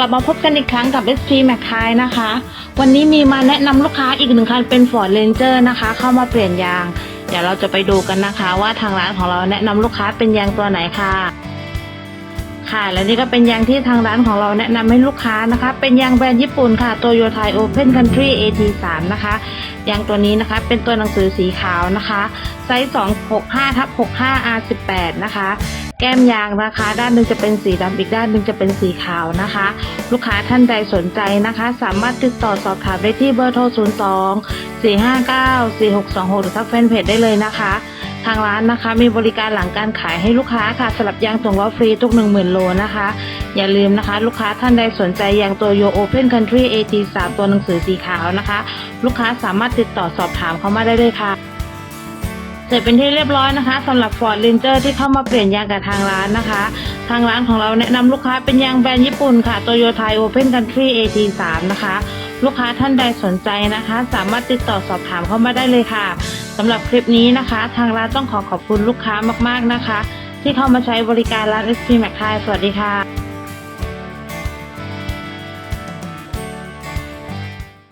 กลับมาพบกันอีกครั้งกับ SP m c ค a y นะคะ วันนี้มีมาแนะนำลูกค้าอีกหนึ่งคันเป็น Ford Ranger นะคะ เข้ามาเปลี่ยนยาง เดี๋ยวเราจะไปดูกันนะคะ ว่าทางร้านของเราแนะนำลูกค้าเป็นยางตัวไหนค่ะ ค่ะ และนี่ก็เป็นยางที่ทางร้านของเราแนะนำให้ลูกค้านะคะ เป็นยางแบรนด์ญี่ปุ่นค่ะ Toyota Open Country AT3 นะคะ ยางตัวนี้นะคะ เป็นตัวหนังสือสีขาวนะคะ ไซส์ 265ทับ65 R18 นะคะ แก้มยางนะคะ ด้านหนึ่งจะเป็นสีดำอีกด้านหนึ่งจะเป็นสีขาวนะคะ ลูกค้าท่านใดสนใจนะคะ สามารถติดต่อสอบถามได้ที่เบอร์โทร 02 459 4626 หรือทักแฟนเพจได้เลยนะคะ ทางร้านนะคะมีบริการหลังการขายให้ลูกค้าค่ะสลับยางส่งล้อฟรีทุก 10,000 โลนะคะ อย่าลืมนะคะ ลูกค้าท่านใดสนใจยางตัวโย Open Country AT3 ตัวหนังสือสีขาวนะคะ ลูกค้าสามารถติดต่อสอบถามเข้ามาได้เลยค่ะ เสร็จเป็นที่เรียบร้อยนะคะสำหรับ Ford Ranger ที่เข้ามาเปลี่ยนยางกับทางร้านนะคะ ทางร้านของเราแนะนำลูกค้าเป็นยางแบรนด์ญี่ปุ่นค่ะ Toyota Open Country AT3 นะคะ ลูกค้าท่านใดสนใจนะคะ สามารถติดต่อสอบถามเข้ามาได้เลยค่ะสำหรับคลิปนี้นะคะ ทางร้านต้องขอขอบคุณลูกค้ามากๆนะคะ ที่เข้ามาใช้บริการร้าน SP m c ค a y สวัสดีค่ะ